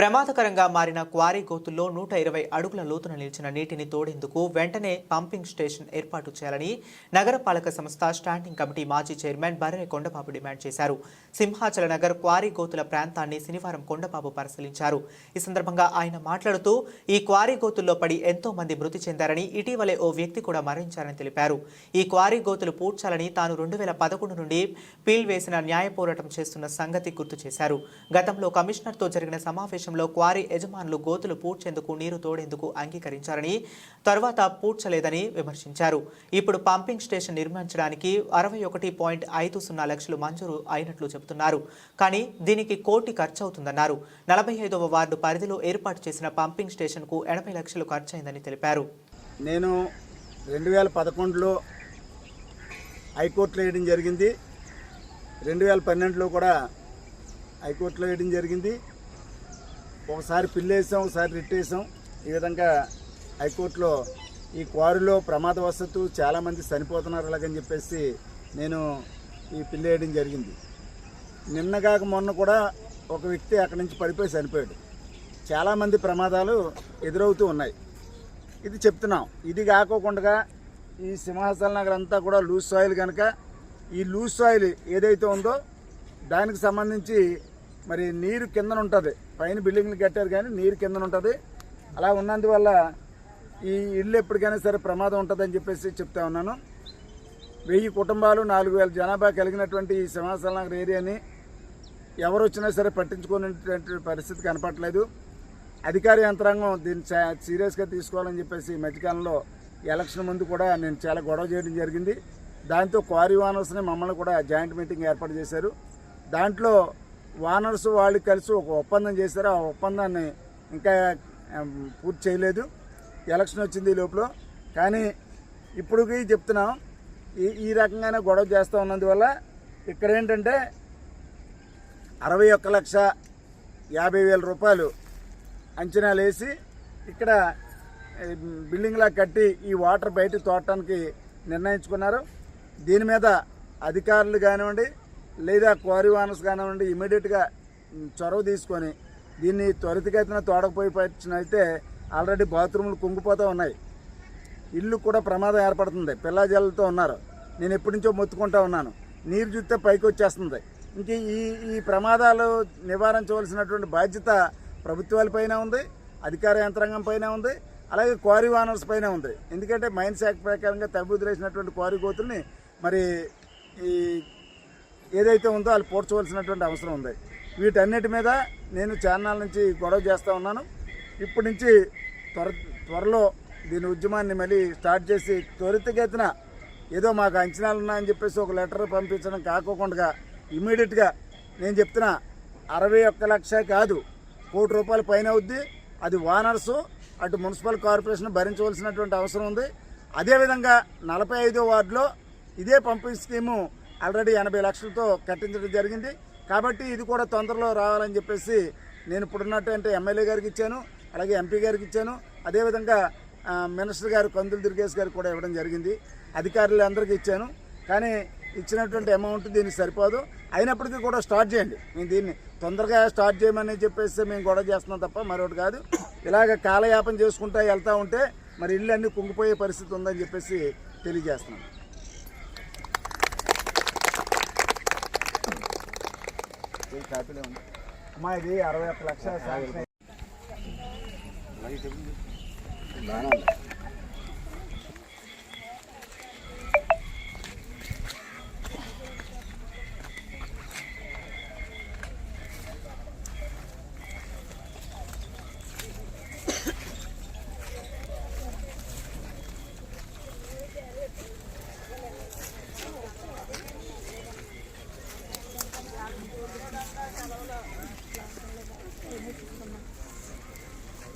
ప్రమాదకరంగా మారిన క్వారీ గోతుల్లో నూట ఇరవై అడుగుల లోతున నిలిచిన నీటిని తోడేందుకు వెంటనే పంపింగ్ స్టేషన్ ఏర్పాటు చేయాలని నగరపాలక సంస్థ స్టాండింగ్ కమిటీ మాజీ చైర్మన్ బర్రె కొండబాబు డిమాండ్ చేశారు. సింహాచల నగర్ క్వారీ గోతుల ప్రాంతాన్ని శనివారం కొండబాబు పరిశీలించారు. ఈ సందర్భంగా ఆయన మాట్లాడుతూ ఈ క్వారీ గోతుల్లో పడి ఎంతో మంది మృతి చెందారని ఇటీవలే ఓ వ్యక్తి కూడా మరణించారని తెలిపారు. ఈ క్వారీ గోతులు పూడ్చాలని తాను రెండు వేల పదకొండు నుండి పీల్ వేసిన న్యాయ పోరాటం చేస్తున్న సంగతి గుర్తు చేశారు. గతంలో కమిషనర్తో జరిగిన సమావేశం సమావేశంలో క్వారీ యజమానులు గోతులు పూడ్చేందుకు నీరు తోడేందుకు అంగీకరించారని తర్వాత పూడ్చలేదని విమర్శించారు. ఇప్పుడు పంపింగ్ స్టేషన్ నిర్మించడానికి అరవై ఒకటి పాయింట్ ఐదు సున్నా లక్షలు మంజూరు అయినట్లు చెబుతున్నారు. కానీ దీనికి కోటి ఖర్చు అవుతుందన్నారు నలభై ఐదవ వార్డు పరిధిలో ఏర్పాటు చేసిన పంపింగ్ స్టేషన్కు ఎనభై లక్షలు ఖర్చయిందని తెలిపారు. నేను రెండు వేల పదకొండులో హైకోర్టులో వేయడం జరిగింది. రెండు వేల పన్నెండులో కూడా హైకోర్టులో వేయడం జరిగింది. ఒకసారి పిల్లేసాం ఒకసారి రిట్టేసాం ఈ విధంగా హైకోర్టులో ఈ క్వారీలో ప్రమాదవశత్తు చాలామంది చనిపోతున్నారు అలాగని చెప్పేసి నేను ఈ పిల్లేయడం జరిగింది. నిన్నగాక మొన్న కూడా ఒక వ్యక్తి అక్కడి నుంచి పడిపోయి చనిపోయాడు. చాలామంది ప్రమాదాలు ఎదురవుతూ ఉన్నాయి. ఇది చెప్తున్నాం. ఇది కాకోకుండా ఈ సింహాచల నగర్ అంతా కూడా లూజ్ సాయిల్ కనుక ఈ లూజ్ సాయిల్ ఏదైతే ఉందో దానికి సంబంధించి మరి నీరు కిందన ఉంటుంది పైన బిల్డింగ్లు కట్టారు కానీ నీరు కింద ఉంటుంది. అలా ఉన్నందువల్ల ఈ ఇల్లు ఎప్పటికైనా సరే ప్రమాదం ఉంటుందని చెప్పేసి చెప్తా ఉన్నాను. వెయ్యి కుటుంబాలు నాలుగు వేల జనాభా కలిగినటువంటి ఈ సింహాచల నగర్ ఏరియాని ఎవరు వచ్చినా సరే పట్టించుకునేటువంటి పరిస్థితి కనపట్లేదు అధికార యంత్రాంగం దీన్ని సీరియస్గా తీసుకోవాలని చెప్పేసి ఈ మధ్యకాలంలో ఎలక్షన్ ముందు కూడా నేను చాలా గొడవ చేయడం జరిగింది. దాంతో క్వారీ వానర్స్ని మమ్మల్ని కూడా జాయింట్ మీటింగ్ ఏర్పాటు చేశారు. దాంట్లో వానర్స్ వాళ్ళు కలిసి ఒక ఒప్పందం చేశారు. ఆ ఒప్పందాన్ని ఇంకా పూర్తి చేయలేదు. ఎలక్షన్ వచ్చింది ఈ లోపల. కానీ ఇప్పుడుకి చెప్తున్నాం. ఈ ఈ రకంగానే గొడవ చేస్తూ ఉన్నందువల్ల ఇక్కడ ఏంటంటే అరవై ఒక్క లక్ష యాభై వేల రూపాయలు అంచనాలు వేసి ఇక్కడ బిల్డింగ్లా కట్టి ఈ వాటర్ బయట తోడటానికి నిర్ణయించుకున్నారు. దీని మీద అధికారులు కానివ్వండి లేదా క్వారీ ఓనర్స్ కానివ్వండి ఇమీడియట్గా చొరవ తీసుకొని దీన్ని త్వరితగతిన తోడకపోయి అయితే ఆల్రెడీ బాత్రూములు కుంగిపోతూ ఉన్నాయి. ఇల్లు కూడా ప్రమాదం ఏర్పడుతుంది. పిల్లాజల్లతో ఉన్నారు. నేను ఎప్పటి నుంచో మొత్తుకుంటా ఉన్నాను. నీరు చూస్తే పైకి వచ్చేస్తుంది. ఇంక ఈ ఈ ప్రమాదాలు నివారించవలసినటువంటి బాధ్యత ప్రభుత్వాలపైన ఉంది అధికార యంత్రాంగం పైన ఉంది అలాగే క్వారీ వానర్స్ పైన ఉంది. ఎందుకంటే మైన్స్ యాక్ట్ ప్రకారంగా తగ్గుదిరేసినటువంటి క్వారీ గోతుల్ని మరి ఈ ఏదైతే ఉందో వాళ్ళు పోడ్చవలసినటువంటి అవసరం ఉంది. వీటన్నిటి మీద నేను ఛానల్ నుంచి గొడవ చేస్తూ ఉన్నాను. ఇప్పటి నుంచి త్వర త్వరలో దీని ఉద్యమాన్ని మళ్ళీ స్టార్ట్ చేసి త్వరితగతిన ఏదో మాకు అంచనాలు ఉన్నాయని చెప్పేసి ఒక లెటర్ పంపించడం కాకోకుండా ఇమీడియట్గా నేను చెప్తున్నా అరవై ఒక్క లక్ష కాదు కోటి రూపాయల పైన అవుద్ది. అది ఓనర్స్ అటు మున్సిపల్ కార్పొరేషన్ భరించవలసినటువంటి అవసరం ఉంది. అదేవిధంగా నలభై ఐదో వార్డులో ఇదే పంపింగ్ స్కీము ఆల్రెడీ ఎనభై లక్షలతో కట్టించడం జరిగింది. కాబట్టి ఇది కూడా తొందరలో రావాలని చెప్పేసి నేను ఇప్పుడున్నటువంటి ఎమ్మెల్యే గారికి ఇచ్చాను అలాగే ఎంపీ గారికి ఇచ్చాను. అదేవిధంగా మినిస్టర్ గారు కందులు దుర్గేష్ గారికి కూడా ఇవ్వడం జరిగింది. అధికారులు అందరికీ ఇచ్చాను. కానీ ఇచ్చినటువంటి అమౌంట్ దీనికి సరిపోదు. అయినప్పటికీ కూడా స్టార్ట్ చేయండి. మేము దీన్ని తొందరగా స్టార్ట్ చేయమని చెప్పేసి మేము గొడవ చేస్తున్నాం తప్ప మరొకటి కాదు. ఇలాగ కాలయాపన చేసుకుంటా వెళ్తూ ఉంటే మరి ఇల్లు అన్నీ కుంగిపోయే పరిస్థితి ఉందని చెప్పేసి తెలియజేస్తున్నాం. కాపీలో ఉంది. అమ్మా ఇది అరవై ఒక్క లక్ష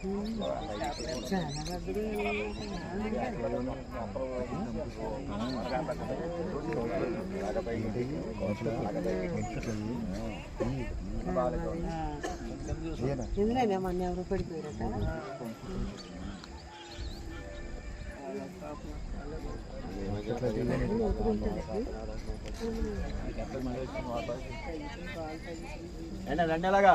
అంతా నీరు ఎవరు పడిపోయారట రండి అలాగా?